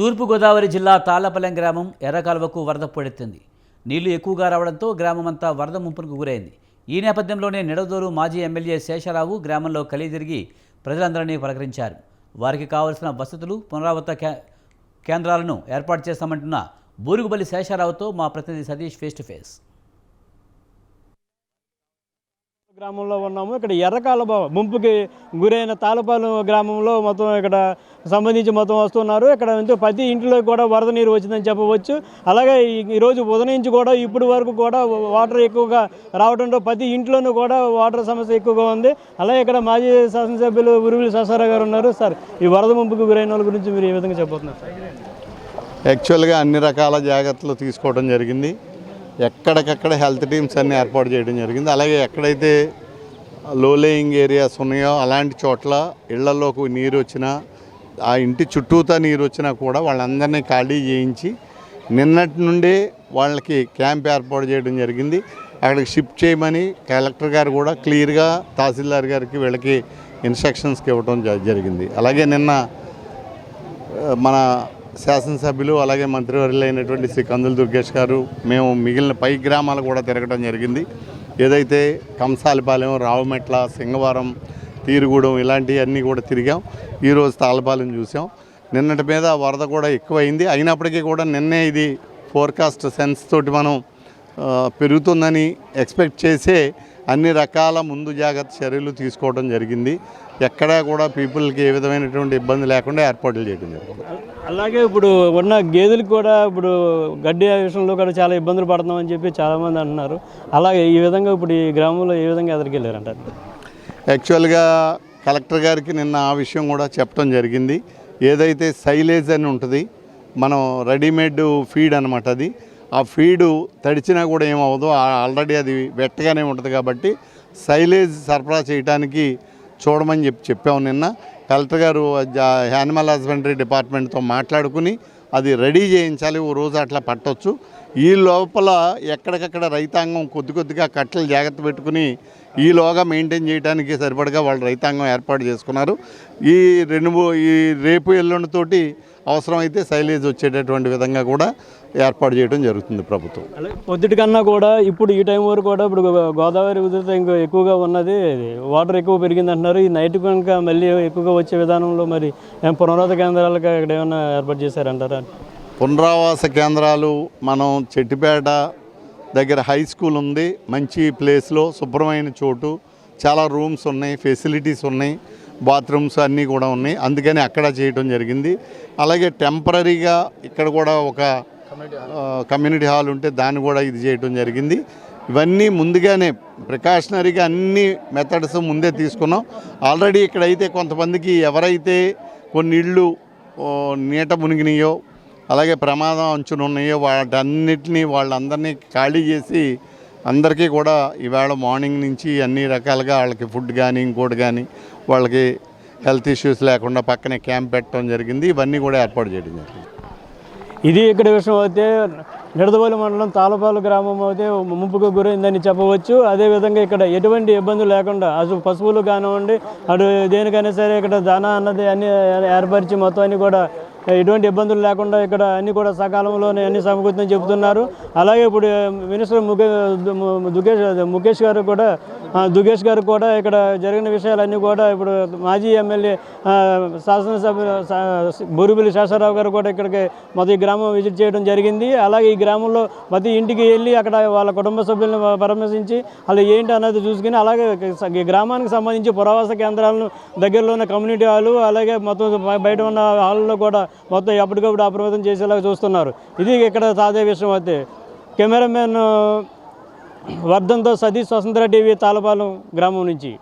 తూర్పుగోదావరి జిల్లా తాళ్ళపల్లెం గ్రామం ఎర్రకాలువకు వరద పొడెత్తింది. నీళ్ళు ఎక్కువగా రావడంతో గ్రామం అంతా వరద ముంపునకు గురైంది. ఈ నేపథ్యంలోనే నిడదోరు మాజీ ఎమ్మెల్యే శేషరావు గ్రామంలో కలిదిరిగి ప్రజలందరినీ పలకరించారు. వారికి కావలసిన వసతులు పునరావృత కే కేంద్రాలను ఏర్పాటు చేస్తామంటున్న బూరుగుబల్లి శేషరావుతో మా ప్రతినిధి సతీష్ ఫేస్ టు ఫేస్ గ్రామంలో ఉన్నాము. ఇక్కడ ఎర్రకాల ముంపుకి గురైన తాళపాలెం గ్రామంలో మొత్తం ఇక్కడ సంబంధించి మొత్తం వస్తున్నారు. ఇక్కడ ప్రతి ఇంట్లో కూడా వరద నీరు వచ్చిందని చెప్పవచ్చు. అలాగే ఈ- ఈరోజు ఉదయం నుంచి కూడా ఇప్పటి వరకు కూడా వాటర్ ఎక్కువగా రావడంతో ప్రతి ఇంట్లోనూ కూడా వాటర్ సమస్య ఎక్కువగా ఉంది. అలాగే ఇక్కడ మాజీ శాసనసభ్యులు ఉరువులు సహసార గారు ఉన్నారు. సార్ ఈ వరద ముంపుకు గురైన వాళ్ళ గురించి మీరు ఏ విధంగా చెప్పబోతున్నారు సార్? యాక్చువల్గా అన్ని రకాల జాగ్రత్తలు తీసుకోవడం జరిగింది. ఎక్కడికక్కడ హెల్త్ టీమ్స్ అన్ని ఏర్పాటు చేయడం జరిగింది. అలాగే ఎక్కడైతే లో లేయింగ్ ఏరియాస్ ఉన్నాయో అలాంటి చోట్ల ఇళ్ళలోకి నీరు వచ్చినా ఆ ఇంటి చుట్టూతా నీరు వచ్చినా కూడా వాళ్ళందరినీ ఖాళీ చేయించి నిన్నటి నుండే వాళ్ళకి క్యాంప్ ఏర్పాటు చేయడం జరిగింది. అక్కడికి షిఫ్ట్ చేయమని కలెక్టర్ గారు కూడా క్లియర్గా తహసీల్దార్ గారికి వీళ్ళకి ఇన్స్ట్రక్షన్స్కి ఇవ్వడం జ- జరిగింది. అలాగే నిన్న మన శాసనసభ్యులు అలాగే మంత్రివర్యులు అయినటువంటి శ్రీ కందుల దుర్గేష్ గారు మేము మిగిలిన పై గ్రామాలు కూడా తిరగడం జరిగింది. ఏదైతే కంసాలిపాలెం రావుమెట్ల సింగవరం తీరుగూడెం ఇలాంటివన్నీ కూడా తిరిగాం. ఈరోజు తాళపాలెం చూసాం. నిన్నటి మీద వరద కూడా ఎక్కువైంది. అయినప్పటికీ కూడా నిన్నే ఇది ఫోర్కాస్ట్ సెన్స్ తోటి మనం పెరుగుతుందని ఎక్స్పెక్ట్ చేసే అన్ని రకాల ముందు జాగ్రత్త చర్యలు తీసుకోవడం జరిగింది. ఎక్కడా కూడా పీపుల్కి ఏ విధమైనటువంటి ఇబ్బంది లేకుండా ఏర్పాట్లు చేయడం జరిగింది. అలాగే ఇప్పుడు ఉన్న గేదెలకు కూడా ఇప్పుడు గడ్డి విషయంలో కూడా చాలా ఇబ్బందులు పడుతున్నామని చెప్పి చాలామంది అంటున్నారు. అలాగే ఈ విధంగా ఇప్పుడు ఈ గ్రామంలో ఏ విధంగా ఎదురుకెళ్ళారంటారు యాక్చువల్గా కలెక్టర్ గారికి నిన్న ఆ విషయం కూడా చెప్పడం జరిగింది. ఏదైతే సైలేజ్ అని ఉంటుంది మనం రెడీమేడ్ ఫీడ్ అనమాట అది ఆ ఫీడు తడిచినా కూడా ఏమవ్వదు. ఆల్రెడీ అది వెట్టగానే ఉంటుంది కాబట్టి సైలేజ్ సరఫరా చేయడానికి చూడమని చెప్పి చెప్పాము నిన్న. కలెక్టర్ గారు జా- యానిమల్ హస్బెండరీ డిపార్ట్మెంట్తో మాట్లాడుకుని అది రెడీ చేయించాలి ఓ రోజు అట్లా పట్టొచ్చు. ఈ లోపల ఎక్కడికక్కడ రైతాంగం కొద్ది కొద్దిగా కట్టలు జాగ్రత్త పెట్టుకుని ఈలోగా మెయింటైన్ చేయడానికి సరిపడగా వాళ్ళు రైతాంగం ఏర్పాటు చేసుకున్నారు. ఈ రెండు ఈ రేపు ఎల్లుండితోటి అవసరమైతే సైలేజ్ వచ్చేటటువంటి విధంగా కూడా ఏర్పాటు చేయడం జరుగుతుంది ప్రభుత్వం. అలాగే పొద్దుటి కన్నా కూడా ఇప్పుడు ఈ టైం వరకు కూడా ఇప్పుడు గో- గోదావరి ఉధృత ఇంకా ఎక్కువగా ఉన్నది. వాటర్ ఎక్కువ పెరిగింది అంటున్నారు ఈ నైట్ కనుక మళ్ళీ ఎక్కువగా వచ్చే విధానంలో మరి పునరోధ కేంద్రాలకు ఇక్కడ ఏమైనా ఏర్పాటు చేశారంటారా? పునరావాస కేంద్రాలు మనం చెట్టిపేట దగ్గర హై స్కూల్ ఉంది. మంచి ప్లేస్లో శుభ్రమైన చోటు. చాలా రూమ్స్ ఉన్నాయి ఫెసిలిటీస్ ఉన్నాయి బాత్రూమ్స్ అన్నీ కూడా ఉన్నాయి. అందుకని అక్కడ చేయడం జరిగింది. అలాగే టెంపరీగా ఇక్కడ కూడా ఒక కమ్యూనిటీ హాల్ ఉంటే దాన్ని కూడా ఇది చేయడం జరిగింది. ఇవన్నీ ముందుగానే ప్రికాషనరీగా అన్ని మెథడ్స్ ముందే తీసుకున్నాం. ఆల్రెడీ ఇక్కడైతే కొంతమందికి ఎవరైతే కొన్ని ఇళ్ళు నీట మునిగినాయో అలాగే ప్రమాదం అంచున ఉన్నాయో వాటన్నిటినీ వాళ్ళందరినీ ఖాళీ చేసి అందరికీ కూడా ఈవేళ మార్నింగ్ నుంచి అన్ని రకాలుగా వాళ్ళకి ఫుడ్ కానీ ఇంకోటి కానీ వాళ్ళకి హెల్త్ ఇష్యూస్ లేకుండా పక్కనే క్యాంప్ పెట్టడం జరిగింది. ఇవన్నీ కూడా ఏర్పాటు చేయడం జరిగింది. ఇది ఇక్కడ విషయం అయితే నిడదవోలు మండలం తాళపాలు గ్రామం అయితే ముంపుకు గురైందని చెప్పవచ్చు. అదేవిధంగా ఇక్కడ ఎటువంటి ఇబ్బందులు లేకుండా అసలు పశువులు కానివ్వండి అటు దేనికైనా సరే ఇక్కడ దానా అన్నది అన్ని ఏర్పరిచి మొత్తం అన్ని కూడా ఎటువంటి ఇబ్బందులు లేకుండా ఇక్కడ అన్ని కూడా సకాలంలోనే అన్ని సమకూర్తని చెబుతున్నారు. అలాగే ఇప్పుడు మినిస్టర్ ముఖే దుకేష్ ముఖేష్ గారు కూడా దుగేష్ గారు కూడా ఇక్కడ జరిగిన విషయాలన్నీ కూడా ఇప్పుడు మాజీ ఎమ్మెల్యే శాసనసభ్యులు బొరుబిలి శేషారావు గారు కూడా ఇక్కడికి మొదటి గ్రామం విజిట్ చేయడం జరిగింది. అలాగే ఈ గ్రామంలో ప్రతి ఇంటికి వెళ్ళి అక్కడ వాళ్ళ కుటుంబ సభ్యులను పరామర్శించి అలా ఏంటి అన్నది చూసుకుని అలాగే గ్రామానికి సంబంధించి పురావాస కేంద్రాలను దగ్గరలో ఉన్న కమ్యూనిటీ హాలు అలాగే మొత్తం బయట ఉన్న హాల్లో కూడా మొత్తం ఎప్పటికప్పుడు అప్రమత్తం చేసేలాగా చూస్తున్నారు. ఇది ఇక్కడ తాజా విషయం అయితే. కెమెరామెన్ వర్ధంతో సతీష్ స్వతంత్ర తాలపాలెం గ్రామం నుంచి.